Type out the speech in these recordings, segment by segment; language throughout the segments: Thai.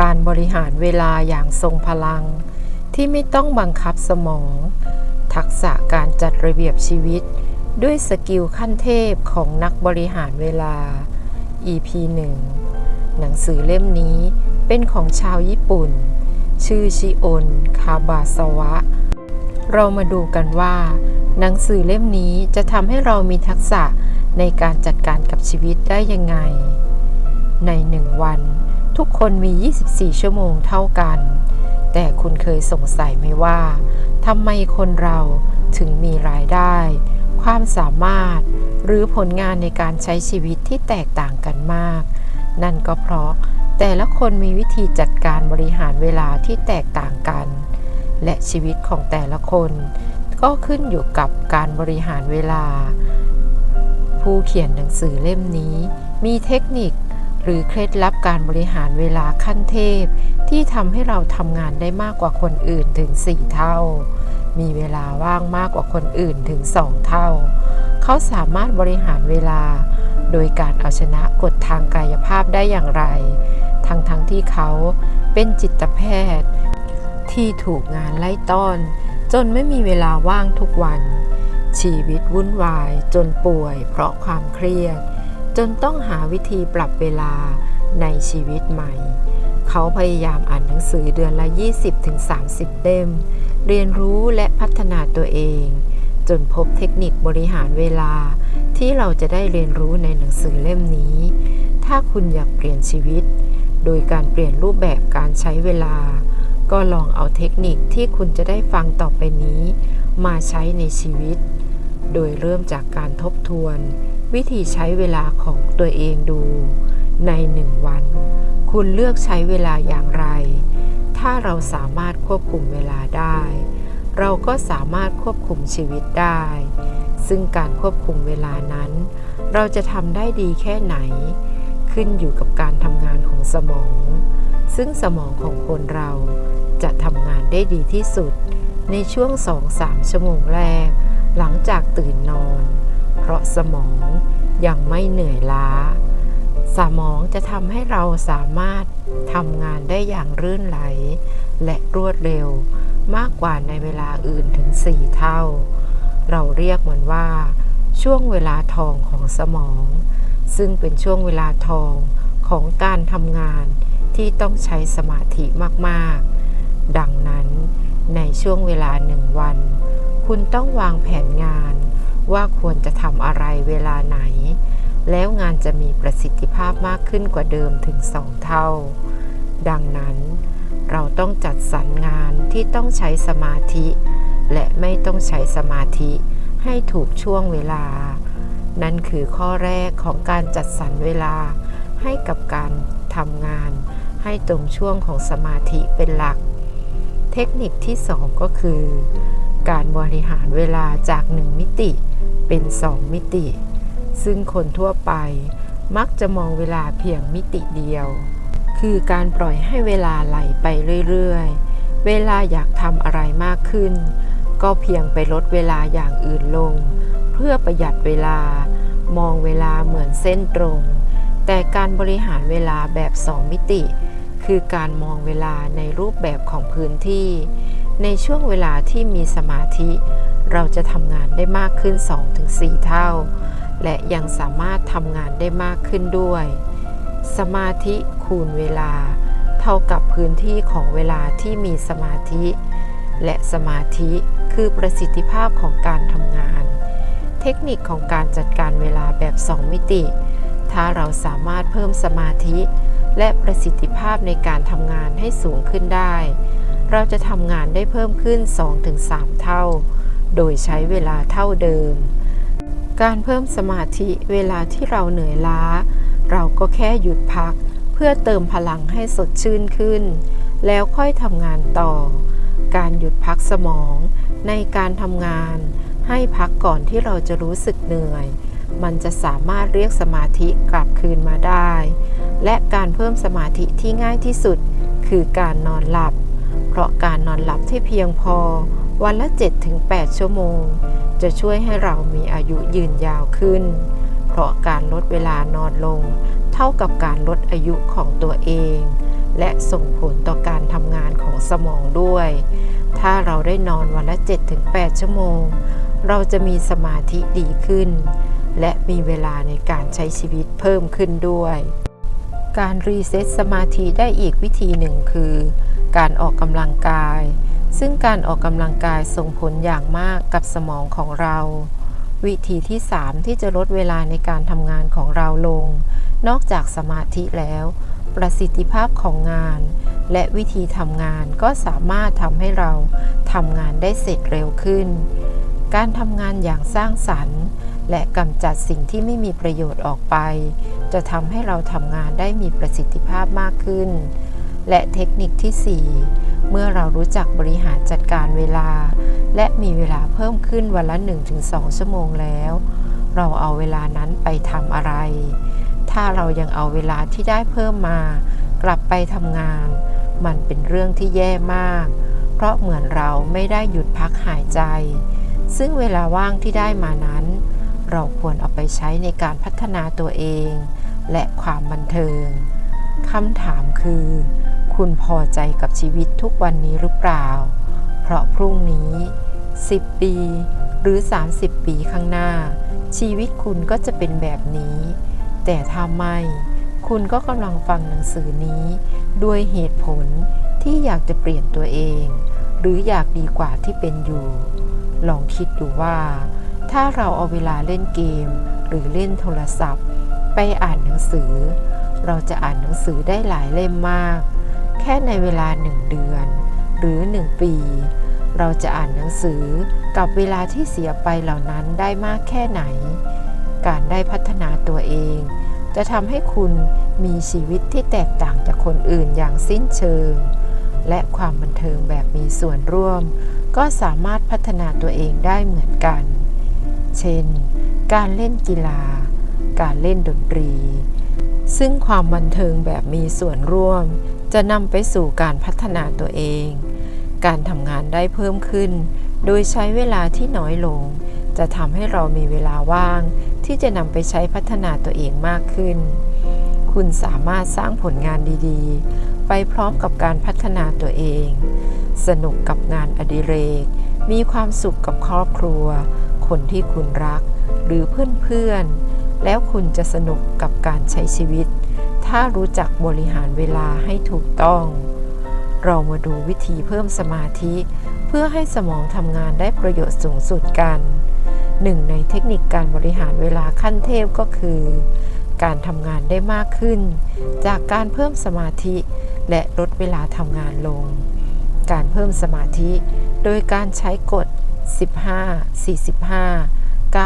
การบริหารเวลาอย่างทรงพลัง ที่ไม่ต้องบังคับสมอง ทักษะการจัดระเบียบชีวิต ด้วยสกิลขั้นเทพของนักบริหารเวลา EP 1 หนังสือเล่มนี้เป็นของชาวญี่ปุ่น ชื่อชิโอน คาบาสวะ เรามาดูกันว่า หนังสือเล่มนี้จะทำให้เรามีทักษะในการจัดการกับชีวิตได้ยังไง ในหนึ่งวัน ทุกคนมี 24 ชั่วโมงเท่ากัน แต่คุณเคยสงสัยไหมว่าทำไมคนเราถึงมีรายได้ ความสามารถ หรือผลงานในการใช้ชีวิตที่แตกต่างกันมาก นั่นก็เพราะแต่ละคนมีวิธีจัดการบริหารเวลาที่แตกต่างกัน และชีวิตของแต่ละคน ก็ขึ้นอยู่กับการบริหารเวลา ผู้เขียนหนังสือเล่มนี้ มีเทคนิค หรือเคล็ดลับการบริหารเวลาขั้นเทพ ที่ทำให้เราทำงานได้มากกว่าคนอื่นถึง 4 เท่า มีเวลาว่างมากกว่าคนอื่นถึง 2 เท่า เขาสามารถบริหารเวลา โดยการเอาชนะกฎทางกายภาพได้อย่างไร ทั้งทั้งที่เขาเป็นจิตแพทย์ ที่ถูกงานไล่ต้อน จนไม่มีเวลาว่างทุกวัน ชีวิตวุ่นวายจนป่วย เพราะความเครียด จนต้องหาวิธีปรับเวลาในชีวิตใหม่ เขาพยายามอ่านหนังสือเดือนละ 20-30 เล่ม เรียนรู้และพัฒนาตัวเอง จนพบเทคนิคบริหารเวลาที่เราจะได้เรียนรู้ในหนังสือเล่มนี้ ถ้าคุณอยากเปลี่ยนชีวิต โดยการเปลี่ยนรูปแบบการใช้เวลา ก็ลองเอาเทคนิคที่คุณจะได้ฟังต่อไปนี้ มาใช้ในชีวิต โดยเริ่มจากการทบ ทวน วิธีใช้เวลาของตัวเองดู ในหนึ่งวัน คุณเลือกใช้เวลาอย่างไร ถ้าเราสามารถควบคุมเวลาได้ เราก็สามารถควบคุมชีวิตได้ ซึ่งการควบคุมเวลานั้น เราจะทำได้ดีแค่ไหน ขึ้นอยู่กับการทำงานของสมอง ซึ่งสมองของคนเราจะทำงานได้ดีที่สุดในช่วง 2-3 ชั่วโมงแรก หลังจากตื่นนอน ราะสมองยังไม่เหนื่อยล้า สมองจะทำให้เราสามารถทำงานได้อย่างรื่นไหล และรวดเร็วมากกว่าในเวลาอื่นถึง 4 เท่า เราเรียกมันว่า ช่วงเวลาทองของสมอง ซึ่งเป็นช่วงเวลาทองของการทำงานที่ต้องใช้สมาธิมากๆ ดังนั้นในช่วงเวลาหนึ่งวัน คุณต้องวางแผนงาน ว่าควรจะทำอะไรเวลาไหน แล้วงานจะมีประสิทธิภาพมากขึ้นกว่าเดิมถึงสองเท่า ดังนั้น เราต้องจัดสรรงานที่ต้องใช้สมาธิ และไม่ต้องใช้สมาธิให้ถูกช่วงเวลา นั่นคือข้อแรกของการจัดสรรเวลาให้กับการทำงาน ให้ตรงช่วงของสมาธิเป็นหลัก เทคนิคที่สองก็คือ การบริหารเวลาจากหนึ่งมิติเป็นสองมิติ ซึ่งคนทั่วไปมักจะมองเวลาเพียงมิติเดียว คือการปล่อยให้เวลาไหลไปเรื่อยๆ เวลาอยากทำอะไรมากขึ้น ก็เพียงไปลดเวลาอย่างอื่นลง เพื่อประหยัดเวลา มองเวลาเหมือนเส้นตรง แต่การบริหารเวลาแบบสองมิติ คือการมองเวลาในรูปแบบของพื้นที่ ในช่วงเวลาที่มีสมาธิ เราจะทำงานได้มากขึ้น 2-4 เท่า และยังสามารถทำงานได้มากขึ้นด้วย สมาธิคูณเวลา เท่ากับพื้นที่ของเวลาที่มีสมาธิ และสมาธิคือประสิทธิภาพของการทำงาน เทคนิคของการจัดการเวลาแบบ 2 มิติ ถ้าเราสามารถเพิ่มสมาธิ และประสิทธิภาพในการทำงานให้สูงขึ้นได้ เราจะทำงานได้เพิ่มขึ้น 2-3 เท่า โดยใช้เวลาเท่าเดิม การเพิ่มสมาธิเวลาที่เราเหนื่อยล้า เราก็แค่หยุดพัก เพื่อเติมพลังให้สดชื่นขึ้น แล้วค่อยทำงานต่อ การหยุดพักสมอง ในการทำงาน ให้พักก่อนที่เราจะรู้สึกเหนื่อย มันจะสามารถเรียกสมาธิกลับคืนมาได้ และการเพิ่มสมาธิที่ง่ายที่สุด คือการนอนหลับ ราะการนอนหลับที่เพียงพอวันละ 7-8 ชั่วโมง จะช่วยให้เรามีอายุยืนยาวขึ้น เพราะการลดเวลานอนลง เท่ากับการลดอายุของตัวเอง และส่งผลต่อการทำงานของสมองด้วย ถ้าเราได้นอนวันละ 7-8 ชั่วโมง เราจะมีสมาธิดีขึ้น และมีเวลาในการใช้ชีวิตเพิ่มขึ้นด้วย การรีเซ็ตสมาธิได้อีกวิธีหนึ่งคือ การออกกำลังกาย ซึ่งการออกกำลังกายส่งผลอย่างมากกับสมองของเรา วิธีที่ 3 ที่จะลดเวลาในการทำงานของเราลง นอกจากสมาธิแล้ว ประสิทธิภาพของงาน และวิธีทำงานก็สามารถทำให้เราทำงานได้เสร็จเร็วขึ้น การทำงานอย่างสร้างสรรค์ และกำจัดสิ่งที่ไม่มีประโยชน์ออกไป จะทำให้เราทำงานได้มีประสิทธิภาพมากขึ้น และเทคนิคที่ 4 เมื่อเรารู้จักบริหารจัดการเวลา และมีเวลาเพิ่มขึ้นวันละ 1-2 ชั่วโมงแล้ว เราเอาเวลานั้นไปทำอะไร ถ้าเรายังเอาเวลาที่ได้เพิ่มมา กลับไปทำงาน มันเป็นเรื่องที่แย่มาก เพราะเหมือนเราไม่ได้หยุดพักหายใจ ซึ่งเวลาว่างที่ได้มานั้น เราควรเอาไปใช้ในการพัฒนาตัวเอง และความบันเทิงคำถามคือ คุณพอใจกับชีวิตทุกวันนี้หรือเปล่า เพราะพรุ่งนี้ 10 ปี หรือ 30 ปีข้างหน้า ชีวิตคุณก็จะเป็นแบบนี้ แต่ถ้าไม่ คุณก็กำลังฟังหนังสือนี้ ด้วยเหตุผลที่อยากจะเปลี่ยนตัวเอง หรืออยากดีกว่าที่เป็นอยู่ ลองคิดดูว่า ถ้าเราเอาเวลาเล่นเกม หรือเล่นโทรศัพท์ ไปอ่านหนังสือ เราจะอ่านหนังสือได้หลายเล่มมาก แค่ในเวลาหนึ่งเดือน หรือหนึ่งปี เราจะอ่านหนังสือกับเวลาที่เสียไปเหล่านั้นได้มากแค่ไหน การได้พัฒนาตัวเอง จะทำให้คุณมีชีวิตที่แตกต่างจากคนอื่นอย่างสิ้นเชิง และความบันเทิงแบบมีส่วนร่วม ก็สามารถพัฒนาตัวเองได้เหมือนกัน เช่น การเล่นกีฬา การเล่นดนตรีซึ่งความบันเทิงแบบมีส่วนร่วม จะนำไปสู่การพัฒนาตัวเอง การทำงานได้เพิ่มขึ้น โดยใช้เวลาที่น้อยลง จะทำให้เรามีเวลาว่าง ที่จะนำไปใช้พัฒนาตัวเองมากขึ้น คุณสามารถสร้างผลงานดีๆ ไปพร้อมกับการพัฒนาตัวเอง สนุกกับงานอดิเรก มีความสุขกับครอบครัว คนที่คุณรัก หรือเพื่อนๆ แล้วคุณจะสนุกกับการใช้ชีวิต ถ้ารู้จักบริหารเวลาให้ถูกต้อง เรามาดูวิธีเพิ่มสมาธิ เพื่อให้สมองทำงานได้ประโยชน์สูงสุดกันหนึ่งในเทคนิคการบริหารเวลาขั้นเทพก็คือ การทำงานได้มากขึ้น จากการเพิ่มสมาธิ และลดเวลาทำงานลง การเพิ่มสมาธิ โดยการใช้กฎ 15 45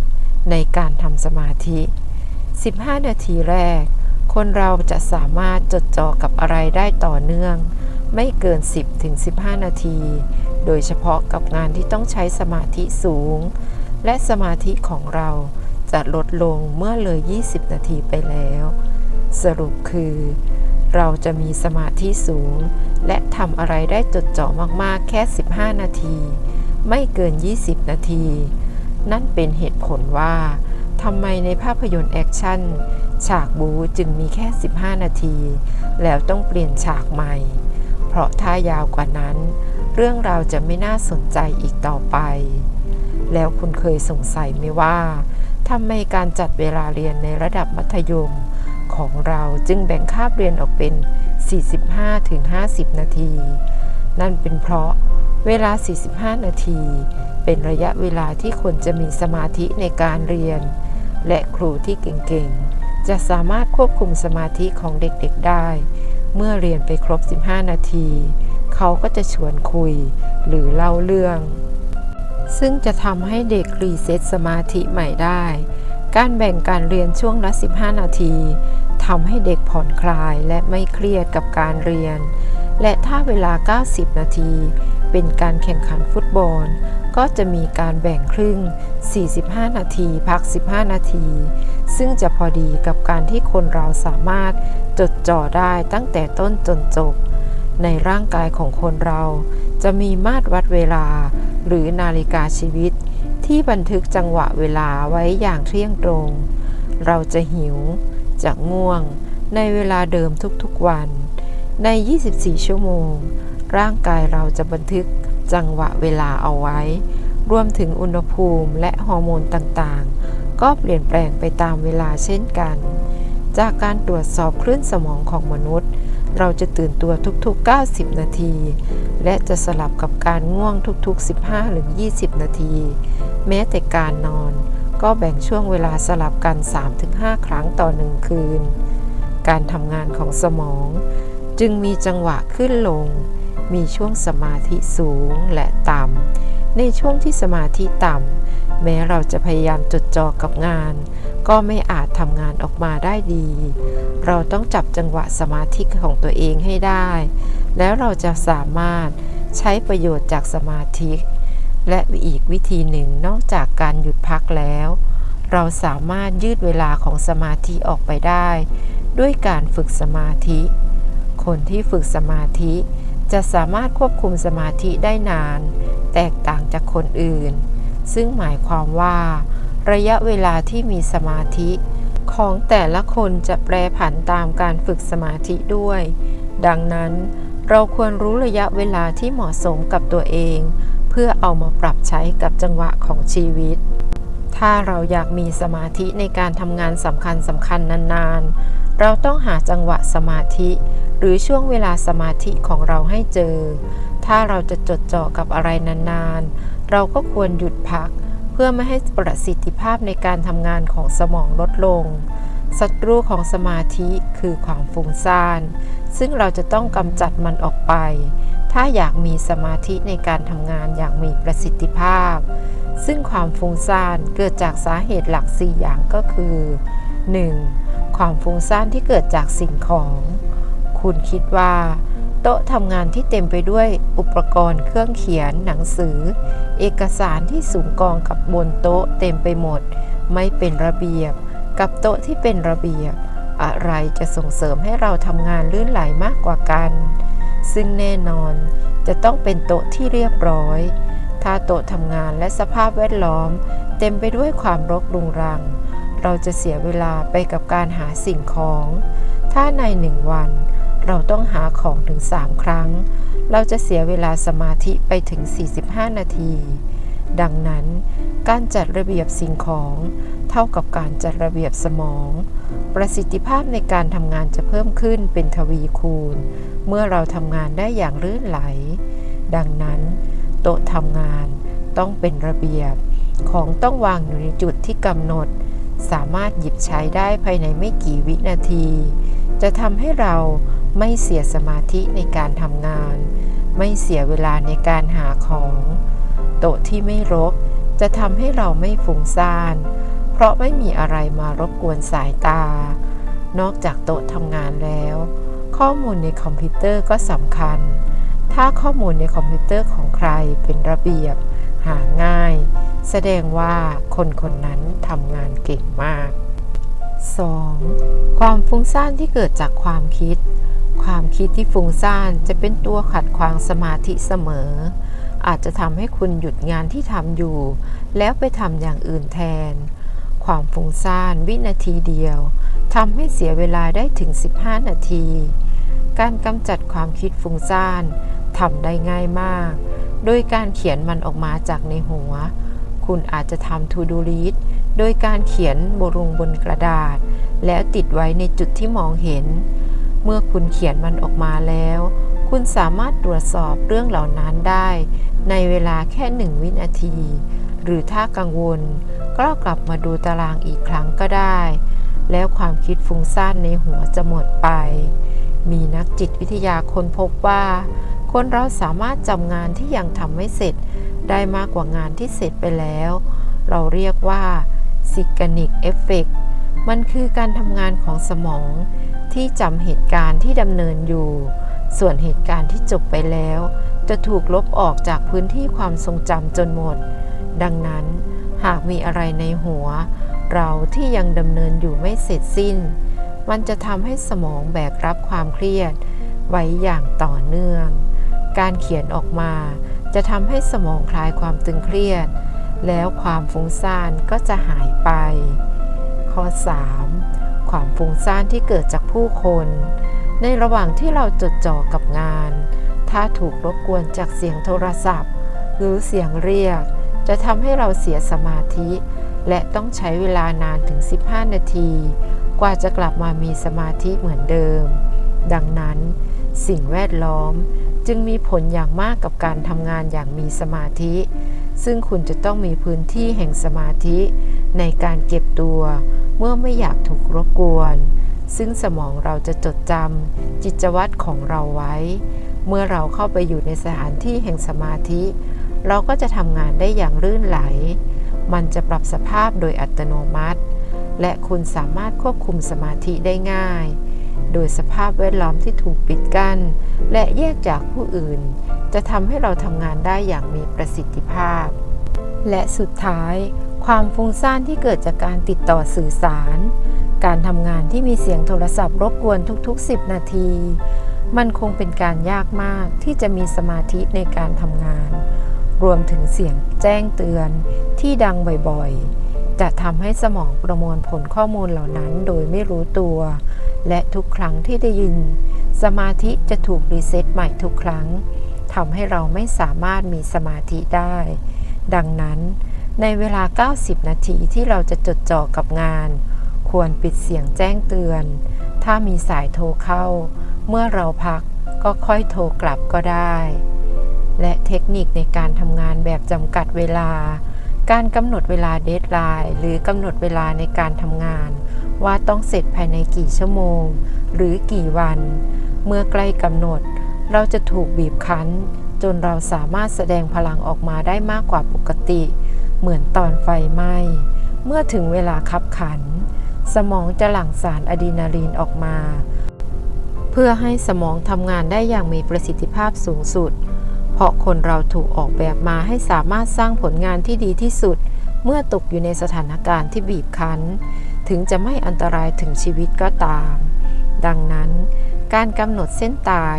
90 ในการทำสมาธิ 15 นาทีแรก คนเราจะสามารถจดจ่อกับอะไรได้ต่อเนื่อง ไม่เกิน 10-15 นาที โดยเฉพาะกับงานที่ต้องใช้สมาธิสูง และสมาธิของเราจะลดลงเมื่อเลย 20 นาทีไปแล้ว สรุปคือ เราจะมีสมาธิสูง และทำอะไรได้จดจ่อมากๆแค่ 15 นาที ไม่เกิน 20 นาที นั่นเป็นเหตุผลว่าทำไมในภาพยนตร์แอคชั่น ฉากบูจึงมีแค่ 15 นาที แล้วต้องเปลี่ยนฉากใหม่ เพราะถ้ายาวกว่านั้น เรื่องราวจะไม่น่าสนใจอีกต่อไป แล้วคุณเคยสงสัยไหมว่าทำไมการจัดเวลาเรียนในระดับมัธยมของเราจึงแบ่งคาบเรียนออกเป็น 45-50 นาที นั่นเป็นเพราะเวลา 45 นาที เป็นระยะเวลาที่คนจะมีสมาธิในการเรียน และครูที่เก่งๆ จะสามารถควบคุมสมาธิของเด็กๆได้ เมื่อเรียนไปครบ 15 นาที เขาก็จะชวนคุยหรือเล่าเรื่อง ซึ่งจะทำให้เด็กรีเซ็ตสมาธิใหม่ได้ การแบ่งการเรียนช่วงละ 15 นาทีทำให้เด็กผ่อนคลายและไม่เครียดกับการเรียน และถ้าเวลา 90 นาที เป็นการแข่งขันฟุตบอล ก็จะมีการแบ่งครึ่ง 45 นาที พัก 15 นาที ซึ่งจะพอดีกับการที่คนเราสามารถจดจ่อได้ตั้งแต่ต้นจนจบ ในร่างกายของคนเราจะมีมาตรวัดเวลา หรือนาฬิกาชีวิต ที่บันทึกจังหวะเวลาไว้อย่างเที่ยงตรง เราจะหิว จะง่วง ในเวลาเดิมทุกๆวัน ใน 24 ชั่วโมง ร่างกายเราจะบันทึกจังหวะเวลาเอาไว้ รวมถึงอุณหภูมิและฮอร์โมนต่างๆ ก็เปลี่ยนแปลงไปตามเวลาเช่นกัน จากการตรวจสอบคลื่นสมองของมนุษย์ เราจะตื่นตัวทุกๆ 90 นาที และจะสลับกับการง่วงทุกๆ 15หรือ20 นาที แม้แต่การนอนก็แบ่งช่วงเวลาสลับกัน 3-5 ครั้งต่อหนึ่งคืน การทำงานของสมอง จึงมีจังหวะขึ้นลง มีช่วงสมาธิสูงและต่ำ ในช่วงที่สมาธิต่ำ แม้เราจะพยายามจดจ่อกับงาน ก็ไม่อาจทำงานออกมาได้ดี เราต้องจับจังหวะสมาธิของตัวเองให้ได้ แล้วเราจะสามารถใช้ประโยชน์จากสมาธิ และอีกวิธีหนึ่งนอกจากการหยุดพักแล้ว เราสามารถยืดเวลาของสมาธิออกไปได้ ด้วยการฝึกสมาธิ คนที่ฝึกสมาธิ จะสามารถควบคุมสมาธิได้นาน แตกต่างจากคนอื่น ซึ่งหมายความว่า ระยะเวลาที่มีสมาธิ ของแต่ละคนจะแปรผันตามการฝึกสมาธิด้วย ดังนั้นเราควรรู้ระยะเวลาที่เหมาะสมกับตัวเอง เพื่อเอามาปรับใช้กับจังหวะของชีวิต ถ้าเราอยากมีสมาธิในการทำงานสำคัญสำคัญนานๆ เราต้องหาจังหวะสมาธิ หรือช่วงเวลาสมาธิของเราให้เจอ ถ้าเราจะจดจ่อกับอะไรนานๆ เราก็ควรหยุดพัก เพื่อไม่ให้ประสิทธิภาพในการทำงานของสมองลดลง ศัตรูของสมาธิคือความฟุ้งซ่าน ซึ่งเราจะต้องกำจัดมันออกไป ถ้าอยากมีสมาธิในการทำงานอย่างมีประสิทธิภาพ ซึ่งความฟุ้งซ่านเกิดจากสาเหตุหลัก 4 อย่างก็คือ 1. ความฟุ้งซ่านที่เกิดจากสิ่งของ คุณคิดว่า โต๊ะทำงานที่เต็มไปด้วยอุปกรณ์เครื่องเขียนหนังสือ เอกสารที่สูงกองกับบนโต๊ะเต็มไปหมด ไม่เป็นระเบียบ กับโต๊ะที่เป็นระเบียบ อะไรจะส่งเสริมให้เราทำงานลื่นไหลมากกว่ากัน ซึ่งแน่นอนจะต้องเป็นโต๊ะที่เรียบร้อย ถ้าโต๊ะทำงานและสภาพแวดล้อม เต็มไปด้วยความรกรุงรัง เราจะเสียเวลาไปกับการหาสิ่งของ ถ้าในหนึ่งวัน เราต้องหาของถึง 3 ครั้ง เราจะเสียเวลาสมาธิไปถึง 45 นาที ดังนั้น การจัดระเบียบสิ่งของเท่ากับการจัดระเบียบสมอง ประสิทธิภาพในการทำงานจะเพิ่มขึ้นเป็นทวีคูณ เมื่อเราทำงานได้อย่างลื่นไหล ดังนั้น โต๊ะทำงานต้องเป็นระเบียบ ของต้องวางอยู่ในจุดที่กำหนด สามารถหยิบใช้ได้ภายในไม่กี่วินาที จะทำให้เราไม่เสียสมาธิในการทำงาน ไม่เสียเวลาในการหาของ โต๊ะที่ไม่รก จะทำให้เราไม่ฟุ้งซ่าน เพราะไม่มีอะไรมารบกวนสายตา นอกจากโต๊ะทำงานแล้ว ข้อมูลในคอมพิวเตอร์ก็สำคัญ ถ้าข้อมูลในคอมพิวเตอร์ของใครเป็นระเบียบ หาง่าย แสดงว่าคนคนนั้นทำงานเก่งมาก 2. ความฟุ้งซ่านที่เกิดจากความคิด ความคิดที่ฟุ้งซ่านจะเป็นตัวขัดขวางสมาธิเสมอ อาจจะทำให้คุณหยุดงานที่ทำอยู่ แล้วไปทำอย่างอื่นแทน ความฟุ้งซ่านวินาทีเดียวทำให้เสียเวลาได้ถึง 15 นาที การกำจัดความคิดฟุ้งซ่านทำได้ง่ายมาก โดยการเขียนมันออกมาจากในหัว คุณอาจจะทำ To Do List โดยการเขียนบลงบนกระดาษ แล้วติดไว้ในจุดที่มองเห็น เมื่อคุณเขียนมันออกมาแล้ว คุณสามารถตรวจสอบเรื่องเหล่านั้นได้ ในเวลาแค่หนึ่งวินาที หรือถ้ากังวล ก็กลับมาดูตารางอีกครั้งก็ได้ แล้วความคิดฟุ้งซ่านในหัวจะหมดไป มีนักจิตวิทยาค้นพบว่า คนเราสามารถจำงานที่ยังทำไม่เสร็จ ได้มากกว่างานที่เสร็จไปแล้ว เราเรียกว่าซิกานิกเอฟเฟกมันคือการทำงานของสมองที่จำเหตุการณ์ที่ดำเนินอยู่ ส่วนเหตุการณ์ที่จบไปแล้ว จะถูกลบออกจากพื้นที่ความทรงจำจนหมด ดังนั้นหากมีอะไรในหัว เราที่ยังดำเนินอยู่ไม่เสร็จสิ้น มันจะทำให้สมองแบกรับความเครียด ไว้อย่างต่อเนื่อง การเขียนออกมา จะทำให้สมองคลายความตึงเครียด แล้วความฟุ้งซ่านก็จะหายไป ข้อ 3. ความฟุ้งซ่านที่เกิดจากผู้คน ในระหว่างที่เราจดจ่อกับงาน ถ้าถูกรบกวนจากเสียงโทรศัพท์ หรือเสียงเรียก จะทำให้เราเสียสมาธิ และต้องใช้เวลานานถึง 15 นาที กว่าจะกลับมามีสมาธิเหมือนเดิม ดังนั้น สิ่งแวดล้อมจึงมีผลอย่างมากกับการทำงานอย่างมีสมาธิ ซึ่งคุณจะต้องมีพื้นที่แห่งสมาธิ ในการเก็บตัว เมื่อไม่อยากถูกรบกวน ซึ่งสมองเราจะจดจำจิตวัตรของเราไว้ เมื่อเราเข้าไปอยู่ในสถานที่แห่งสมาธิ เราก็จะทำงานได้อย่างลื่นไหล มันจะปรับสภาพโดยอัตโนมัติ และคุณสามารถควบคุมสมาธิได้ง่าย โดยสภาพแวดล้อมที่ถูกปิดกั้น และแยกจากผู้อื่น จะทำให้เราทำงานได้อย่างมีประสิทธิภาพ และสุดท้าย ความฟุ้งซ่านที่เกิดจากการติดต่อสื่อสาร การทำงานที่มีเสียงโทรศัพท์รบกวนทุกๆ 10 นาที มันคงเป็นการยากมากที่จะมีสมาธิในการทำงาน รวมถึงเสียงแจ้งเตือนที่ดังบ่อยๆ จะทำให้สมองประมวลผลข้อมูลเหล่านั้นโดยไม่รู้ตัว และทุกครั้งที่ได้ยิน สมาธิจะถูกรีเซ็ตใหม่ทุกครั้งทำให้เราไม่สามารถมีสมาธิได้ ดังนั้น ในเวลา 90 นาทีที่เราจะจดจ่อกับงาน ควรปิดเสียงแจ้งเตือน ถ้ามีสายโทรเข้า เมื่อเราพักก็ค่อยโทรกลับก็ได้ และเทคนิคในการทำงานแบบจำกัดเวลา การกำหนดเวลาเดทไลน์หรือกำหนดเวลาในการทำงาน ว่าต้องเสร็จภายในกี่ชั่วโมง หรือกี่วัน เมื่อใกล้กำหนด เราจะถูกบีบคั้น จนเราสามารถแสดงพลังออกมาได้มากกว่าปกติ เหมือนตอนไฟไหม้เมื่อถึงเวลาคับขัน สมองจะหลั่งสารอะดรีนาลีนออกมา เพื่อให้สมองทำงานได้อย่างมีประสิทธิภาพสูงสุด เพราะคนเราถูกออกแบบมาให้สามารถสร้างผลงานที่ดีที่สุด เมื่อตกอยู่ในสถานการณ์ที่บีบคั้น ถึงจะไม่อันตรายถึงชีวิตก็ตาม ดังนั้น การกำหนดเส้นตาย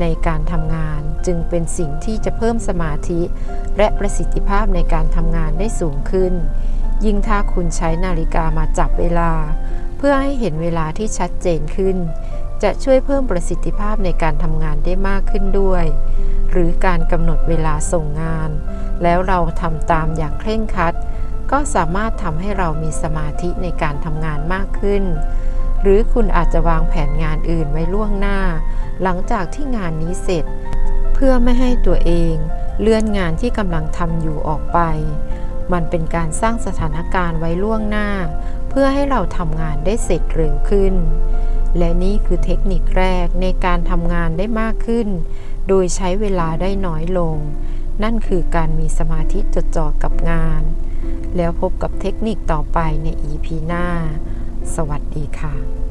ในการทำงานจึงเป็นสิ่งที่จะเพิ่มสมาธิ และประสิทธิภาพในการทำงานได้สูงขึ้น ยิ่งถ้าคุณใช้นาฬิกามาจับเวลา เพื่อให้เห็นเวลาที่ชัดเจนขึ้น จะช่วยเพิ่มประสิทธิภาพในการทำงานได้มากขึ้นด้วย หรือการกำหนดเวลาส่งงาน แล้วเราทำตามอย่างเคร่งครัด ก็สามารถทำให้เรามีสมาธิในการทำงานมากขึ้น หรือคุณอาจจะวางแผนงานอื่นไว้ล่วงหน้า หลังจากที่งานนี้เสร็จ เพื่อไม่ให้ตัวเอง เลื่อนงานที่กำลังทำอยู่ออกไป มันเป็นการสร้างสถานการณ์ไว้ล่วงหน้า เพื่อให้เราทำงานได้เสร็จเร็วขึ้น และนี่คือเทคนิคแรกในการทำงานได้มากขึ้น โดยใช้เวลาได้น้อยลง นั่นคือการมีสมาธิจดจ่อกับงาน แล้วพบกับเทคนิคต่อไปใน EP หน้า สวัสดีค่ะ